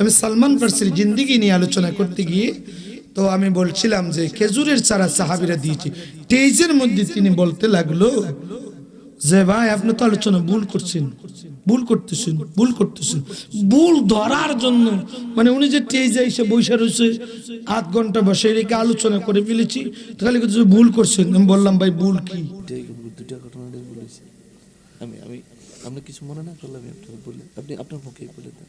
আমি সালমান ফার্সির জিন্দিগি নিয়ে আলোচনা করতে গিয়ে তো আমি বলছিলাম যে খেজুরের চারা সাহাবিরা দিয়েছি। তেইজের মধ্যে তিনি বলতে লাগল যে, ভাই, আপনি তো আলোচনা ভুল করছেন। ভুল করতেছেন ভুল করতেছেন। ভুল ধরার জন্য মানে উনি যে টেজে এসে বৈশা রয়েছে, আধ ঘণ্টা বসে রেখে আলোচনা করে ফেলেছি খালি কথা ভুল করছেন। আমি বললাম, ভাই, ভুল কি? আমি আমি, আপনি কিছু মনে না আপনি আপনার মুখেই বলে দেন।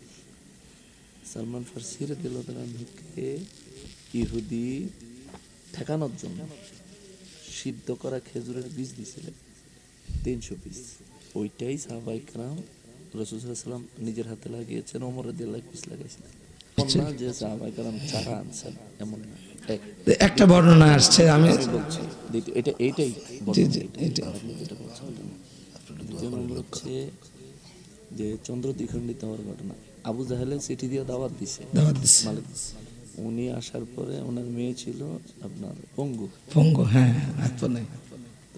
সালমান ফার্সি রাদিয়াল্লাহুকে ইহুদি ঠেকানোর জন্য সিদ্ধ করা খেজুরের বীজ দিয়েছিলেন তিনশো পিস। ওইটাই সাহাবাই কালাম রসুলাম নিজের হাতে লাগিয়েছেন ওমর দিয়ে লাখ পিস লাগাইছিলেন এমন না যে চারা আনছেন এমন না। একটা বর্ণনা আসছে আমি বলছি এটা এইটাই হচ্ছে যে চন্দ্র দ্বিখণ্ডিত হওয়ার ঘটনা। আবু জাহেলে চিঠি দিয়ে দাওয়াত দিছে। দাওয়াত দিচ্ছে মালিক উনি আসার পরে ওনার মেয়ে ছিল আপনার পঙ্গু। পঙ্গ হ্যাঁ হাত পা নাই।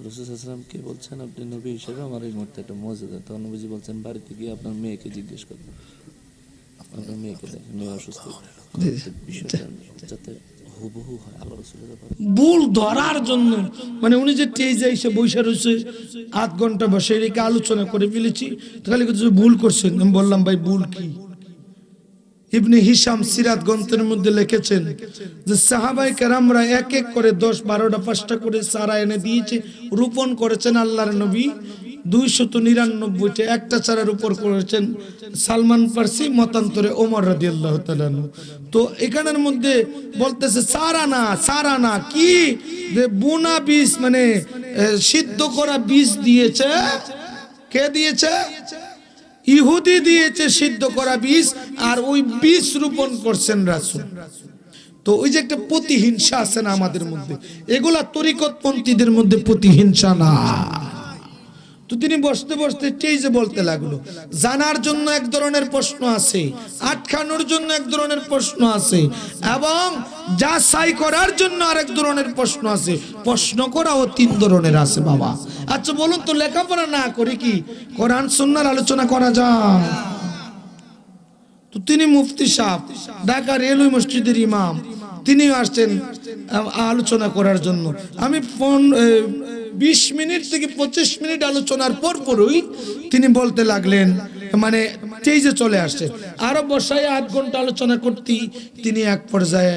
রসুলামকে বলছেন আপনি নবী হিসেবে আমার এই মুহূর্তে একটা মর্যাদা তখন নবীজি বলছেন বাড়িতে গিয়ে আপনার মেয়েকে জিজ্ঞেস করবেন আপনার মেয়েকে দেখেন মেয়ে অসুস্থ। যাতে হয়। ভুল ধরার জন্য মানে উনি যে টেজে এসে বৈশা রয়েছে আধ ঘণ্টা বসে রেখে আলোচনা করে ফেলেছি তো খালি ভুল করছেন। আমি বললাম ভাই ভুল কি? ইবনে হিসাম সিরাত গ্রন্থের মধ্যে লিখেছেন যে সাহাবাই কেরামরা এক এক করে দশ বারোটা পাঁচটা করে চারা এনে দিয়েছে, রোপণ করেছেন আল্লাহর নবী। দুইশত নিরানব্বইটা একটা চারার উপর করেছেন সালমান ফার্সি, মতান্তরে ওমর রাজি আল্লাহ তো এখানের মধ্যে বলতেছে, সারা না সারা না, কি? বোনা বীজ মানে সিদ্ধ করা বীজ দিয়েছে। কে দিয়েছে? ইহুদি দিয়েছে সিদ্ধ করা বীজ, আর ওই বীজ রোপণ করছেন রাসুল। তো ওই যে একটা প্রতিহিংসা আছে না আমাদের মধ্যে, এগুলা তরিকতপন্থীদের মধ্যে প্রতিহিংসা না। তো তিনি বসতে বসতে যে বলতে লাগল? জানার জন্য এক ধরনের প্রশ্ন আছে, আটকানোর জন্য এক ধরনের প্রশ্ন আছে, এবং যা সাই করার জন্য আরেক ধরনের প্রশ্ন আছে। প্রশ্ন করাও তিন ধরনের আছে বাবা। আচ্ছা বলুন তো, লেখাপড়া না করে কি? কোরআন, সুন্নার আলোচনা করা যায়। তো তিনি মুফতি সাহ ঢাকা রেলওয়ে মসজিদের ইমাম। তিনি আসছেন আলোচনা করার জন্য। আমি ফোন বিশ মিনিট থেকে পঁচিশ মিনিট আলোচনার পর পরই তিনি বলতে লাগলেন মানে স্টেজে চলে আসছে। আরও বসায় আধ ঘণ্টা আলোচনা করতে তিনি এক পর্যায়ে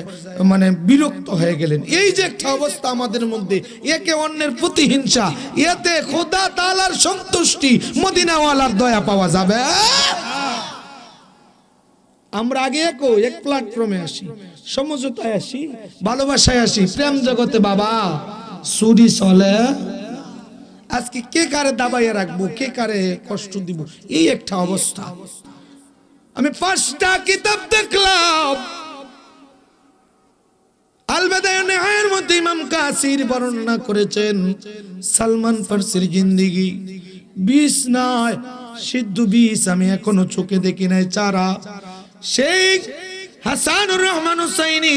মানে বিরক্ত হয়ে গেলেন। এই যে একটা অবস্থা আমাদের মধ্যে, একে অন্যের প্রতিহিংসা এতে খোদা তালার সন্তুষ্টি, মদিনাওয়ালার দয়া পাওয়া যাবে। আমরা আগে একো এক প্ল্যাটফর্মে আসি, সমঝোতায় আসি, ভালোবাসায় আসি, প্রেম জগতে বাবা সুরি চলে আজকে কে কারে দাবাইয়া রাখব? কে কারে কষ্ট দিব? এই একটা অবস্থা। আমি পাঁচটা কিতাব দেখলাম। মধ্যে বর্ণনা করেছেন, সালমান বিষ বিষ আমি এখনও চোখে চারা। সেই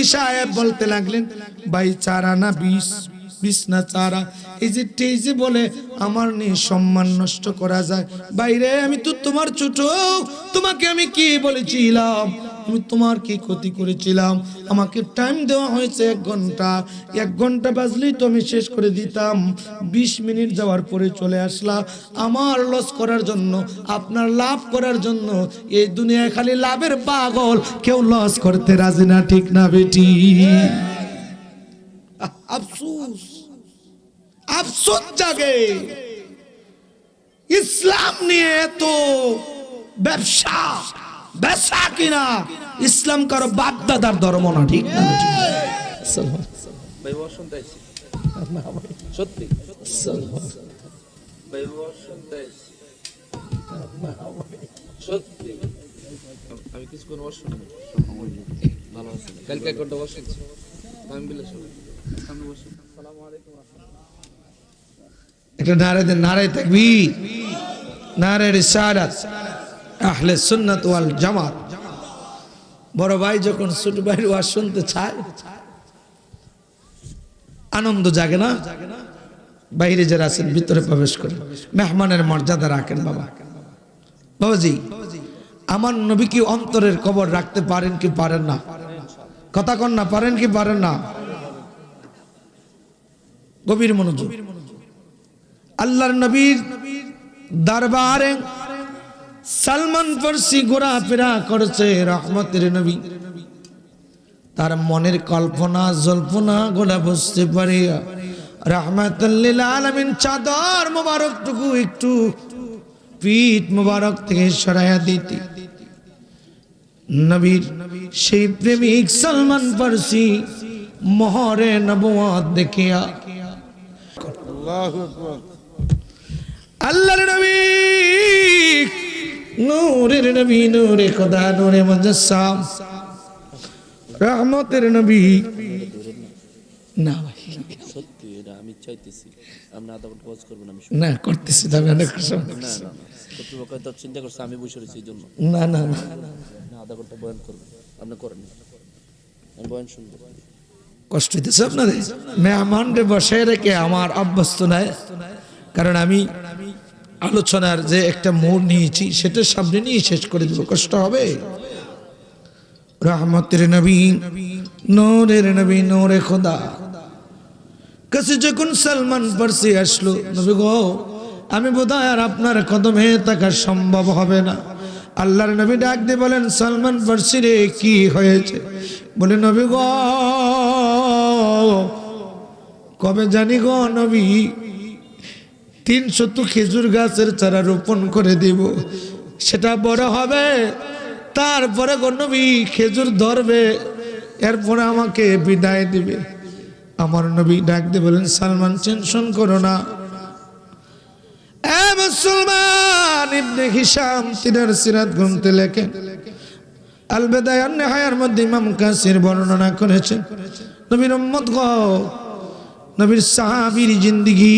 সাহেব বলতে লাগলেন, ভাই, চারা না বিষ? বিষ না চারা এই যে টেজে বলে আমার নিয়ে সম্মান নষ্ট করা যায়। বাইরে আমি তো তোমার ছোট তোমাকে আমি কি বলেছিলাম? আমি তোমার কি ক্ষতি করেছিলাম? আমাকে টাইম দেওয়া হয়েছে এক ঘণ্টা। এক ঘণ্টা বাজলেই তো আমি শেষ করে দিতাম। বিশ মিনিট যাওয়ার পরে চলে আসলাম আমার লস করার জন্য আপনার লাভ করার জন্য এই দুনিয়ায় খালি লাভের পাগল। কেউ লস করতে রাজি না ঠিক না বেটি? আহ, আফসোস। আফসোস জাগে। ইসলাম নিয়ে এত ব্যবসা ব্যবসা কিনা? ইসলাম কারও বাপ দাদার ধর্ম না, ঠিক না? আমি কিছু কোনো বিলে সামনে এটা নারে দেন নারে থাকবি নারে আহলে সুন্নাত ওয়াল জামাত। বড় ভাই যখন ছোট ভাইয়ের ওয়াজ শুনতে চায়, আনন্দ জাগে না? বাইরে যারা আছেন, ভিতরে প্রবেশ করে মেহমানের মর্যাদা রাখেন, বাবা। বাবাজি, আমার নবী কি অন্তরের কবর রাখতে পারেন কি পারেন না? কথা কন না, পারেন কি পারেন না? গভীর মনোযোগ। আল্লাহর নবীর দরবারে সালমান ফার্সি ঘোরাফেরা করেছে রহমতের নবী। তার মনের কল্পনা, জল্পনা গোলা বুঝতে পারে। রহমাতুল্লিল আলমিন চাদর মোবারকটুকু একটু পিঠ মোবারক থেকে সরাইয়া দিতে। নবীর সেই প্রেমিক সালমান ফার্সি মোহরে নবুয়াত দেখিয়া। আল্লাহর নবী। নূরের নবী নূরে খোদা নূরে মুজাসসাম। রহমতের নবী। না ভাই। সত্যি এটা আমি চাইতেছি। আপনি আধা ঘণ্টা পজ করবেন আমি না করতেছি তবে অনেক। না না না। কর্তৃপক্ষ তো চিন্তা করছে আমি বসে রয়েছি এই জন্য। না না না। না আধা ঘণ্টা বয়ান করবেন আপনি করেন। আমি বয়ান শুনব। কষ্ট হইতেছে আপনাদের? মেহমানরে বসে রেখে আমার অভ্যস্ত নাই। কারণ আমি আলোচনার যে একটা মোড় নিয়েছি, সেটা সামনে নিয়ে শেষ করে দেবো। কষ্ট হবে? রহমতের নবী, নোরের নবী, নোরে খোদা। কাছে যখন সালমান ফার্সি আসলো, নবী গো, আমি বোধহয় আর আপনার কদমে থাকা সম্ভব হবে না। আল্লাহর নবী ডাক দিয়ে বলেন, সালমান ফার্সি রে, কি হয়েছে? বলে, নবী গো, কবে জানি গো নবী তিনশো তো খেজুর গাছের চারা রোপণ করে দিব। সেটা বড় হবে, তারপরে নবী খেজুর ধরবে, এরপরে আমাকে বিদায় দিবে। আমার নবী ডাক দিয়ে বলেন, সালমান, টেনশন করো না। হিশাম তিনার সিরাত গ্রন্থে লেখেন আল বেদায়ান নেহায়ার মধ্যে ইমাম বর্ণনা করেছেন জিন্দিগি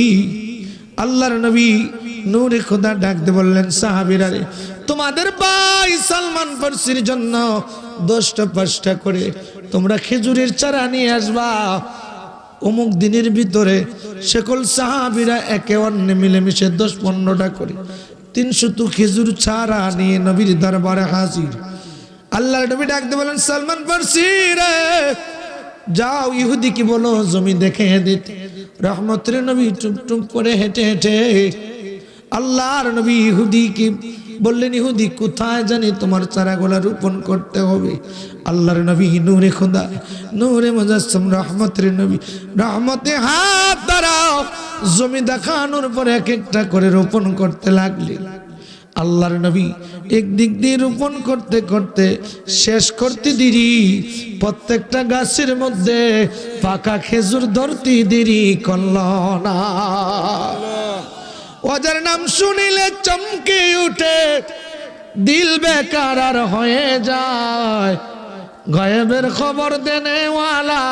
আল্লাহর নবী নূরে খোদা ডাকতে বললেন, সাহাবীরা তোমাদের ভাই সালমান ফার্সির জন্য দশটা পাঁচটা করে তোমরা খেজুরের চারা নিয়ে আসবা। অমুক দিনের ভিতরে সকল সাহাবিরা একে অন্য মিলেমিশে দশ পনেরোটা করে। তিনশো তো খেজুর ছাড়া নিয়ে নবীর দরবারে হাজির। আল্লাহ নবী ডাকতে বলেন সালমান ফার্সি রে, যাও ইহুদি কি বলো, জমি দেখে দিতে। রহমতের নবী টুপ করে হেঁটে হেঁটে আল্লাহর নবী ইহুদি কি বললেন, ইহুদি, কোথায় জানি তোমার চারাগুলা রোপণ করতে হবে? আল্লাহর নবী, নূরে খোদা, নূরে মজাসম, রহমতের নবী, রহমতে হাত দাঁড়াও জমি দেখানোর পরে এক একটা করে রোপণ করতে লাগলে আল্লাহর নবী একদিক দিয়ে রোপণ করতে করতে শেষ করতে দেরি। প্রত্যেকটা গাছের মধ্যে পাকা খেজুর ধরতে দেরি করল না। ওদের নাম শুনিলে চমকে উঠে, দিল বেকার আর হয়ে যায়। গয়েবের খবর দেনেওয়ালা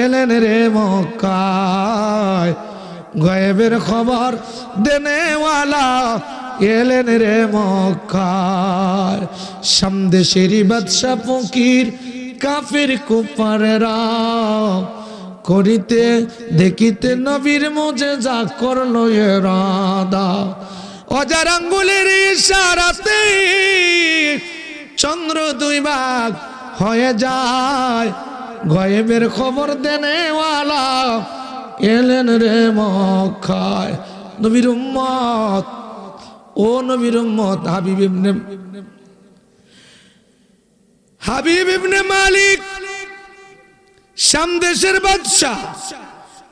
এলেন রে মক্কায়। গয়েবের খবর দেনেওয়ালা এলেন রে মক্কায় সামদেশেরই বাদশা ফকির, কাফির কুপারেরা করিতে দেখিতে নবীর মজে যা করল রাদা অজার আঙ্গুলের ইশারাতে চন্দ্র দুই ভাগ হয়ে যায়। গয়েবের খবর দেনেওয়ালা এলেন রে মক্কায়। নবীর উম্মত ও নবীর উম্মত হাবিব ইবনে হাবিব ইবনে মালিক সামদেশের বাদশাহ।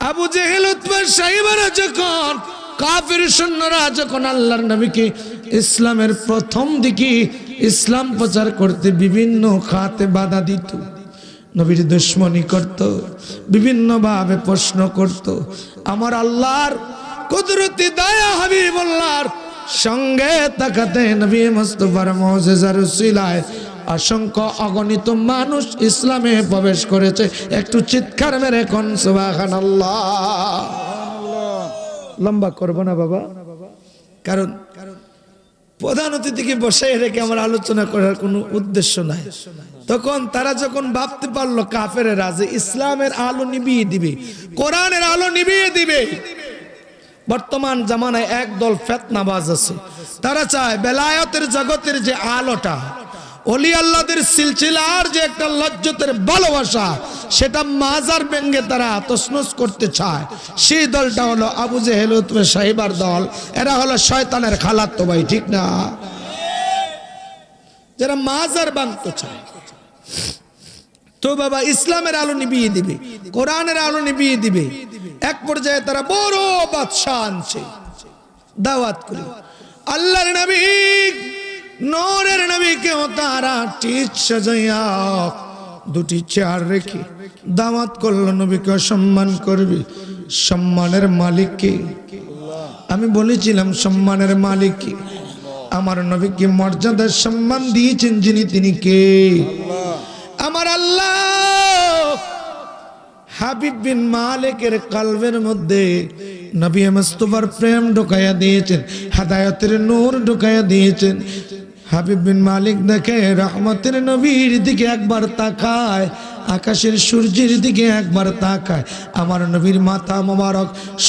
আবু জেহেল, উতবা সাহেবরা যখন কাফির সৈন্যরা যখন আল্লাহর নবীকে ইসলামের প্রথম দিকে ইসলাম প্রচার করতে বিভিন্ন খাতে বাধা দিত, নবীর দুশ্মনী করত, বিভিন্নভাবে প্রশ্ন করত, আমার আল্লাহর কুদরতি দয়া হাবিবুল্লাহর সঙ্গে তাকাতে নবী মুস্তফার মৌজেজার উসিলায় অসংখ্য অগণিত মানুষ ইসলামে প্রবেশ করেছে। একটু চিৎকার মেরে কোন, সুবহানাল্লাহ। লম্বা করব না বাবা। কারণ প্রধান অতিথিকে বসে রেখে আমার আলোচনা করার কোনো উদ্দেশ্য নাই। তখন তারা যখন ভাবতে পারল কাফের রাজে ইসলামের আলো নিভিয়ে দিবে, কোরআনের আলো নিভিয়ে দিবে বর্তমান জামানায় একদল ফেতনাবাজ আছে। তারা চায় বেলায়তের জগতের যে আলোটা, অলি আল্লাদের সিলসিলার যে একটা লজ্জতের ভালোবাসা, সেটা মাজার ব্যঙ্গে তারা তসনস করতে চায়। সেই দলটা হলো আবু জেহেল সাহিবার দল। এরা হলো শয়তানের খালাত তো ভাই, ঠিক না? যারা মাজার বাঁধতে চায়। তো বাবা, ইসলামের আলো নিবিয়ে দিবে, কোরআনের আলো নিবিয়ে দিবে। এক পর্যায়ে তারা বড় বাদশাহ আনছে। দাওয়াত করে। আল্লাহর নবী, নূরের নবীকেও তারা টিচ সাজাইয়া দুটি চেয়ার রেখে দাওয়াত করল, নবীকে সম্মান করবে। সম্মানের মালিককে আমি বলেছিলাম, সম্মানের মালিক কে? আমার নবীকে মর্যাদার সম্মান দিয়েছেন যিনি, তিনি কে? আমার আল্লাহ হাবিব বিন মালিকের কালবের মধ্যে নবী মুস্তফার প্রেম ঢুকাইয়া দিয়েছেন, হেদায়তের নূর ঢুকাইয়া দিয়েছেন। হাবিব বিন মালিক দেখে রহমতের নবীর দিকে একবার তাকায় আকাশের সূর্যের দিকে একবার তাকায়। আমার নবীর মাথা মোবারক,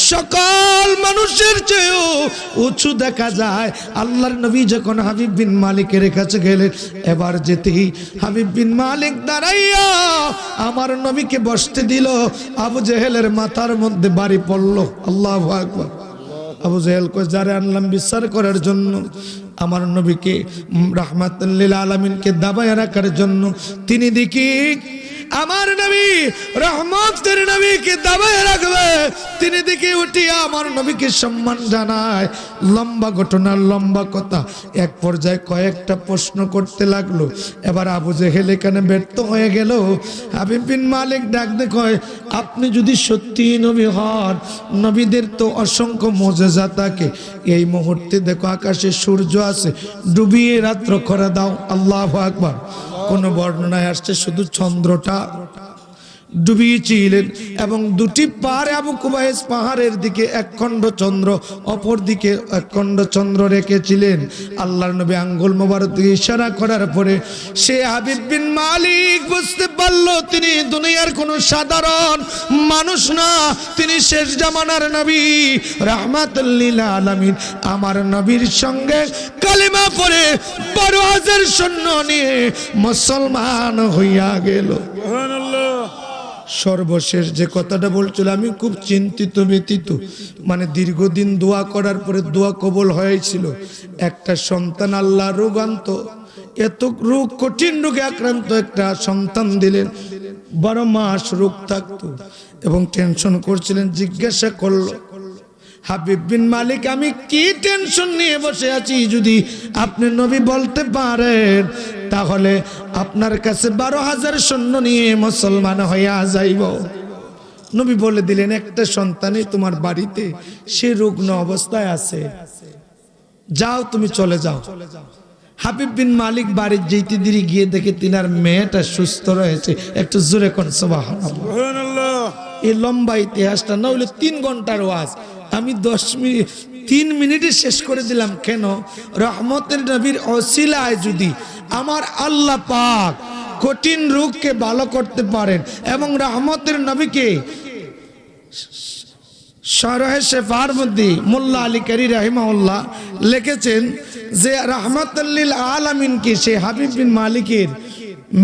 সকল মানুষের চেয়েও উঁচু দেখা যায়। আল্লাহর নবী যখন হাবিব বিন মালিকের কাছে গেলেন, এবার যেতেই হাবিব বিন মালিক দাঁড়াইয়া আমার নবীকে বসতে দিল। আবু জেহেলের মাথার মধ্যে বাড়ি পড়ল। আল্লাহ আকবার। আবু জেহেল কো যারে আনলাম বিচার করার জন্য। আমার নবীকে রাহমাতুল্লিল আলমিনকে দাবায় রাখার জন্য। তিনি দেখি আমার নবী রহমতের নবীকে দাবায় রাখবে। তিনি দিকে উঠিয়া আমার নবীকে সম্মান জানায়। লম্বা ঘটনা, লম্বা কথা। এক পর্যায়ে কয়েকটা প্রশ্ন করতে লাগল। এবার আবু জেহেল এখানে ব্যর্থ হয়ে গেল। হাবিব বিন মালিক ডাক কয়, আপনি যদি সত্যি নবী হন, নবীদের তো অসংখ্য মজেজা থাকে। এই মুহূর্তে দেখো আকাশে সূর্য আছে। ডুবিয়ে রাত্র করে দাও। আল্লাহ আকবার। কোন বর্ণনায় আসছে শুধু চন্দ্রটা। ডুবিয়েছিলেন এবং দুটি পারে আবু কুবাইস পাহাড়ের দিকে এক খণ্ড চন্দ্র, অপর দিকে এক খণ্ড চন্দ্র রেখেছিলেন। আল্লাহর নবী আঙ্গুল মোবারক ইশারা করার পরে সে হাবিব বিন মালিক বুঝতে পারল তিনি দুনিয়ার কোনো সাধারণ মানুষ না। তিনি শেষ জামানার নবী। রাহমাতুল্লিল আলামিন আমার নবীর সঙ্গে কালিমা পড়ে বারো হাজার সৈন্য নিয়ে মুসলমান হইয়া গেল। সর্বশেষ যে কথাটা বলছিল, আমি খুব চিন্তিত ব্যতীত মানে দীর্ঘদিন দোয়া করার পরে দোয়া কবল হয়েছিল। একটা সন্তান আল্লাহ রোগান্ত, এত রোগ, কঠিন রোগে আক্রান্ত একটা সন্তান দিলেন, বারো মাস রোগ থাকতো এবং টেনশন করছিলেন, জিজ্ঞাসা করল হাবিব বিন মালিক আমি কি টেনশন নিয়ে বসে আছি যদি আপনি নবী বলতে পারেন? তাহলে আপনার কাছে বারো হাজার সৈন্য নিয়ে মুসলমান হইয়া যাইব। নবী বলে দিলেন একটা সন্তানই তোমার বাড়িতে সে রুগ্ন অবস্থায় আছে। যাও তুমি চলে যাও। হাবিব বিন মালিক বাড়ির যেতে দিদি গিয়ে দেখে তিনার মেয়েটা সুস্থ রয়েছে। একটু জোরে কোন সবাহ এই লম্বা ইতিহাসটা না হইলে তিন ঘণ্টার ওয়াজ। আমি দশ মিনিট, তিন মিনিটে শেষ করে দিলাম। কেন? রহমতের নবীর অশিলায় যদি আমার আল্লাহ পাক কঠিন রোগকে ভালো করতে পারেন এবং রহমতের নবীকে সরহে মধ্যে মোল্লা আলী কারি রাহিমাউল্লাহ লিখেছেন যে, রহমতুল্লিল আলমিনকে সে হাবিব বিন মালিকের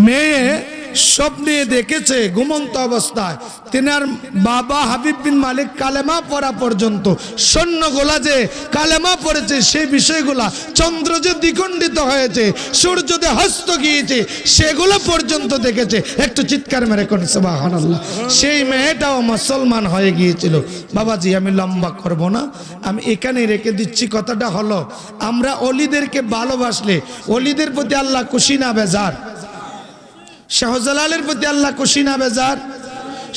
মেয়ে স্বপ্নে দেখেছে, ঘুমন্ত অবস্থায়। তেনার বাবা হাবিব বিন মালিক কালেমা পড়া পর্যন্ত সৈন্যগুলা যে কালেমা পড়েছে সেই বিষয়গুলা চন্দ্র যে দ্বিখণ্ডিত হয়েছে সূর্য যে হস্ত গিয়েছে, সেগুলো পর্যন্ত দেখেছে। একটু চিৎকার মেরে করেছে সুবহানাল্লাহ। সেই মেয়েটাও মুসলমান হয়ে গিয়েছিল। বাবাজি, আমি লম্বা করব না। আমি এখানে রেখে দিচ্ছি, কথাটা হলো, আমরা অলিদেরকে ভালোবাসলে, অলিদের প্রতি আল্লাহ খুশি না, বেজার। শাহজালালের প্রতি আল্লাহ খুশি না বেজার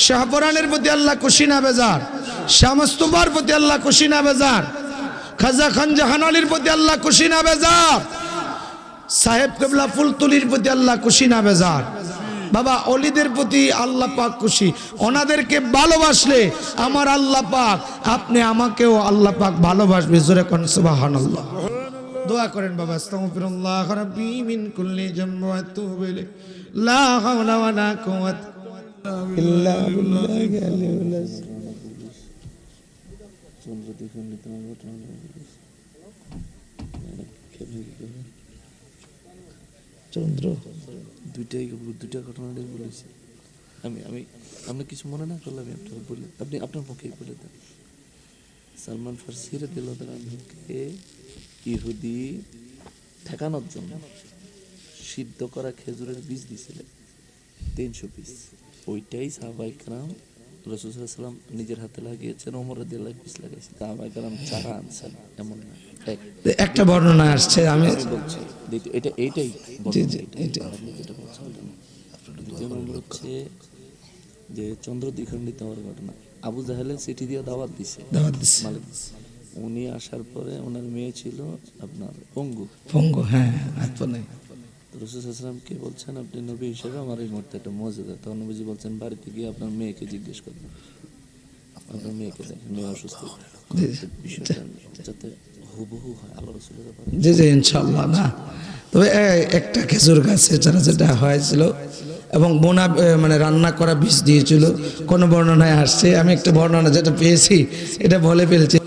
শাহপরানের প্রতি আল্লাহ খুশি না বেজার শ্যামস্তবার প্রতি আল্লাহ খুশি না বেজার খাজা খান জাহান আলীর প্রতি আল্লাহ খুশি না বেজার সাহেব কেবলা ফুলতুলির প্রতি আল্লাহ খুশি না বেজার। বাবা অলিদের প্রতি আল্লাহ পাক খুশি। ওনাদেরকে ভালোবাসলে আমার আল্লাহ পাক আপনি আমাকেও আল্লাহ পাক ভালোবাসবে। জোরে কোন সুবহানাল্লাহ। দোয়া করেন বাবা আস্তাগফিরুল্লাহ রাব্বি মিন কুল্লি জামবি ওয়া আতুবু ইলাইহি। লা হাওলা ওয়া লা কুওয়াতা ইল্লা বিল্লাহি আযীম চন্দ্র। দুইটাই দুইটা ঘটনাটাই বলেছি। আমি আমি আপনি কিছু মনে না করলে আমি আপনাকে বলে। আপনি আপনার মুখেই বলে দেন। সালমান ফার্সি রাদিয়াল্লাহু আনহুকে ইহুদি ঠেকানোর জন্য সিদ্ধ করা খেজুরের বীজ দিয়েছিলেন তিনশো পিস। ওইটাই সাহাবাই কালাম রসুলাম নিজের হাতে লাগিয়েছেন ওমর রাদিয়াল্লাহু পিস লাগাইছে। সাহাবাই কালাম চারা আনছেন এমন না। একটা বর্ণনা আসছে আমি বলছি এটা এইটাই হচ্ছে যে চন্দ্র দ্বিখণ্ডিত হওয়ার ঘটনা। আবু জাহেলে চিঠি দিয়ে দাওয়াত দিছে দাওয়াত দিচ্ছে মালিক উনি আসার পরে ওনার মেয়ে ছিল আপনার পঙ্গু। পঙ্গ হ্যাঁ হাত রসুলামকে বলছেন? আপনি নবী হিসেবে আমার এই মুহূর্তে একটা মর্যাদা তখন নবীজি বলছেন বাড়িতে গিয়ে আপনার মেয়েকে জিজ্ঞেস করবেন আপনার মেয়েকে দেখেন মেয়ে অসুস্থ। যাতে হুবহু হয় আল্লাহ রসুলের জি জি ইনশাল্লাহ না। তবে একটা খেজুর গাছে যারা যেটা হয়েছিল এবং বোনা মানে রান্না করা বীজ দিয়েছিল কোন বর্ণনায় আসছে। আমি একটা বর্ণনা যেটা পেয়েছি এটা বলে ফেলছি।